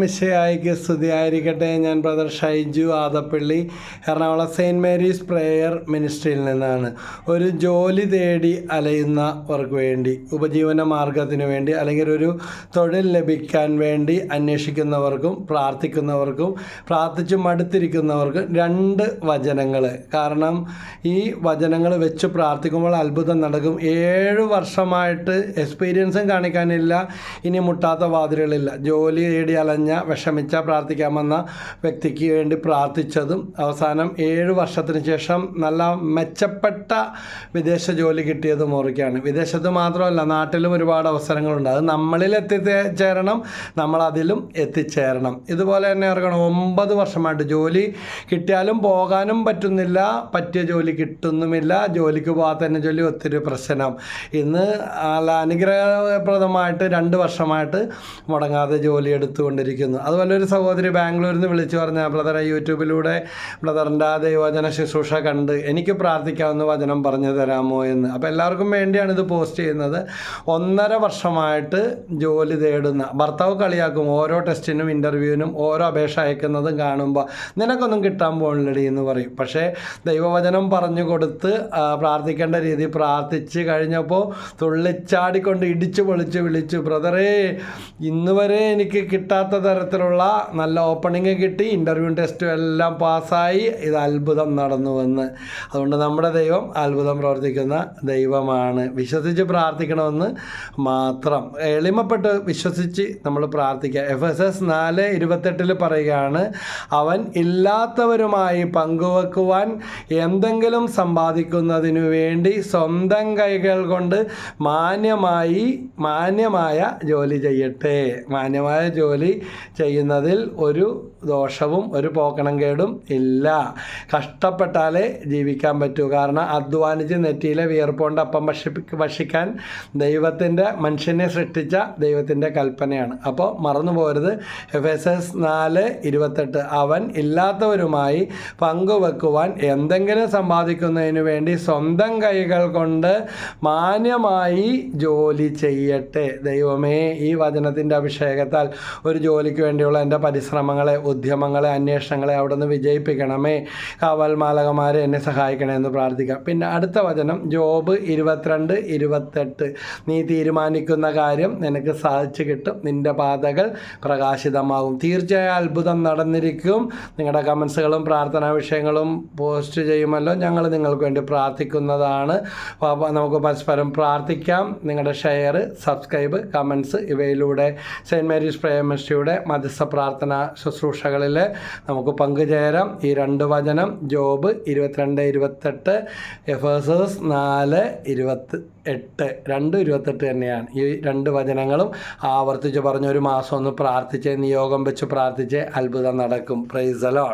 മിശയായിക്ക് സ്തുതിയായിരിക്കട്ടെ. ഞാൻ brother Shaiju Adappally Ernakulam saint Mary's prayer മിനിസ്ട്രിയിൽ നിന്നാണ്. ഒരു ജോലി തേടി അലയുന്നവർക്ക് വേണ്ടി ഉപജീവന മാർഗത്തിന് വേണ്ടി അല്ലെങ്കിൽ ഒരു തൊഴിൽ ലഭിക്കാൻ വേണ്ടി അന്വേഷിക്കുന്നവർക്കും പ്രാർത്ഥിക്കുന്നവർക്കും പ്രാർത്ഥിച്ചു മടുത്തിരിക്കുന്നവർക്കും രണ്ട് വചനങ്ങൾ കാരണം ഈ വചനങ്ങൾ വെച്ച് പ്രാർത്ഥിക്കുമ്പോൾ അത്ഭുതം നടക്കും. ഏഴ് വർഷമായിട്ട് എക്സ്പീരിയൻസും കാണിക്കാനില്ല ഇനി മുട്ടാത്ത വാതിലുകളില്ല. ജോലി തേടി അലഞ്ഞ വിഷമിച്ച പ്രാർത്ഥിക്കാമെന്ന വ്യക്തിക്ക് വേണ്ടി പ്രാർത്ഥിച്ചതും അവസാനം ഏഴ് വർഷത്തിന് ശേഷം നല്ല മെച്ചപ്പെട്ട വിദേശ ജോലി കിട്ടിയതും ഓർക്കുകയാണ്. വിദേശത്ത് മാത്രമല്ല നാട്ടിലും ഒരുപാട് അവസരങ്ങളുണ്ട്. അത് നമ്മളിൽ എത്തിച്ചേരണം നമ്മളതിലും എത്തിച്ചേരണം. ഇതുപോലെ തന്നെ ഓർക്കണം ഒമ്പത് വർഷമായിട്ട് ജോലി കിട്ടിയാലും പോകാനും പറ്റുന്നില്ല പറ്റിയ ജോലി കിട്ടുന്നുമില്ല ജോലിക്ക് പോകാത്ത തന്നെ ജോലി ഒത്തിരി പ്രശ്നം. ഇന്ന് അല്ല അനുഗ്രഹപ്രദമായിട്ട് രണ്ട് വർഷമായിട്ട് മുടങ്ങാതെ ജോലി എടുത്തുകൊണ്ടിരിക്കുന്നു അതുപോലെ ഒരു സഹോദരി ബാംഗ്ലൂരിൽ നിന്ന് വിളിച്ചു പറഞ്ഞ ബ്രദറെ യൂട്യൂബിലൂടെ ബ്രദറിന്റെ ആ ദൈവവചന ശുശ്രൂഷ കണ്ട് എനിക്ക് പ്രാർത്ഥിക്കാവുന്ന വചനം പറഞ്ഞു തരാമോ എന്ന്. അപ്പോൾ എല്ലാവർക്കും വേണ്ടിയാണ് ഇത് പോസ്റ്റ് ചെയ്യുന്നത്. ഒന്നര വർഷമായിട്ട് ജോലി തേടുന്ന ഭർത്താവ് കളിയാക്കും ഓരോ ടെസ്റ്റിനും ഇന്റർവ്യൂവിനും ഓരോ അപേക്ഷ അയക്കുന്നതും കാണുമ്പോൾ നിനക്കൊന്നും കിട്ടാൻ പോകണില്ലടി എന്ന് പറയും. പക്ഷേ ദൈവവചനം പറഞ്ഞു കൊടുത്ത് പ്രാർത്ഥിക്കേണ്ട രീതി പ്രാർത്ഥിച്ച് കഴിഞ്ഞപ്പോൾ തുള്ളിച്ചാടിക്കൊണ്ട് ഇടിച്ചു പൊളിച്ച് വിളിച്ചു ബ്രദറേ ഇന്ന് വരെ എനിക്ക് കിട്ടാത്ത തരത്തിലുള്ള നല്ല ഓപ്പണിങ് കിട്ടി. ഇന്റർവ്യൂ ടെസ്റ്റും എല്ലാം പാസ്സായി. ഇത് അത്ഭുതം നടന്നുവെന്ന്. അതുകൊണ്ട് നമ്മുടെ ദൈവം അത്ഭുതം പ്രവർത്തിക്കുന്ന ദൈവമാണ്. വിശ്വസിച്ച് പ്രാർത്ഥിക്കണമെന്ന് മാത്രം. എളിമപ്പെട്ട് വിശ്വസിച്ച് നമ്മൾ പ്രാർത്ഥിക്കുക. എഫ് എസ് എസ് നാല് ഇരുപത്തെട്ടിൽ പറയുകയാണ് അവൻ ഇല്ലാത്തവരുമായി പങ്കുവെക്കുവാൻ എന്തെങ്കിലും സമ്പാദിക്കുന്നതിനു വേണ്ടി സ്വന്തം കൈകൾ കൊണ്ട് മാന്യമായി മാന്യമായ ജോലി ചെയ്യട്ടെ. മാന്യമായ ജോലി ചെയ്യുന്നതിൽ ഒരു ദോഷവും ഒരു പോക്കണം കേടും ഇല്ല. കഷ്ടപ്പെട്ടാലേ ജീവിക്കാൻ പറ്റൂ. കാരണം അധ്വാനിച്ച് നെറ്റിയിലെ വിയർപ്പുകൊണ്ട് അപ്പം ഭക്ഷിപ്പി ഭക്ഷിക്കാൻ ദൈവത്തിന്റെ മനുഷ്യനെ സൃഷ്ടിച്ച ദൈവത്തിന്റെ കൽപ്പനയാണ്. അപ്പോൾ മറന്നു പോരുത് എഫ് എസ് എസ് നാല് ഇരുപത്തെട്ട്. അവൻ ഇല്ലാത്തവരുമായി പങ്കുവെക്കുവാൻ എന്തെങ്കിലും സമ്പാദിക്കുന്നതിന് വേണ്ടി സ്വന്തം കൈകൾ കൊണ്ട് മാന്യമായി ജോലി ചെയ്യട്ടെ. ദൈവമേ ഈ വചനത്തിന്റെ അഭിഷേകത്താൽ ഒരു ജോലിക്ക് വേണ്ടിയുള്ള എന്റെ പരിശ്രമങ്ങളെ ഉദ്യമങ്ങളെ അന്വേഷണങ്ങളെ അവിടെ നിന്ന് വിജയിപ്പിക്കണമേ. കാവൽ മാലകമാരെ എന്നെ സഹായിക്കണേ എന്ന് പ്രാർത്ഥിക്കാം. പിന്നെ അടുത്ത വചനം ജോബ് ഇരുപത്തിരണ്ട് ഇരുപത്തെട്ട്. നീ തീരുമാനിക്കുന്ന കാര്യം നിനക്ക് സാധിച്ചു കിട്ടും. നിന്റെ പാതകൾ പ്രകാശിതമാകും. തീർച്ചയായും അത്ഭുതം നടന്നിരിക്കും. നിങ്ങളുടെ കമൻസുകളും പ്രാർത്ഥനാ വിഷയങ്ങളും പോസ്റ്റ് ചെയ്യുമല്ലോ. ഞങ്ങൾ നിങ്ങൾക്ക് വേണ്ടി പ്രാർത്ഥിക്കുന്നതാണ്. നമുക്ക് പരസ്പരം പ്രാർത്ഥിക്കാം. നിങ്ങളുടെ ഷെയർ സബ്സ്ക്രൈബ് കമൻസ് ഇവയിലൂടെ. സെയിന്റ് മേരീസ് പ്രേമശ്രീയുടെ മധ്യസ്ഥ പ്രാർത്ഥന ശുശ്രൂഷകളിൽ നമുക്ക് പങ്കുചേരാം. ഈ രണ്ട് വചനം ജോബ് ഇരുപത്തിരണ്ട് ഇരുപത്തെട്ട് എഫേസേഴ്സ് നാല് ഇരുപത്തി എട്ട് രണ്ട് ഇരുപത്തെട്ട് തന്നെയാണ്. ഈ രണ്ട് വചനങ്ങളും ആവർത്തിച്ച് പറഞ്ഞ ഒരു മാസം ഒന്ന് പ്രാർത്ഥിച്ച് നിയോഗം വെച്ച് പ്രാർത്ഥിച്ച് അത്ഭുതം നടക്കും. പ്രൈസലോൺ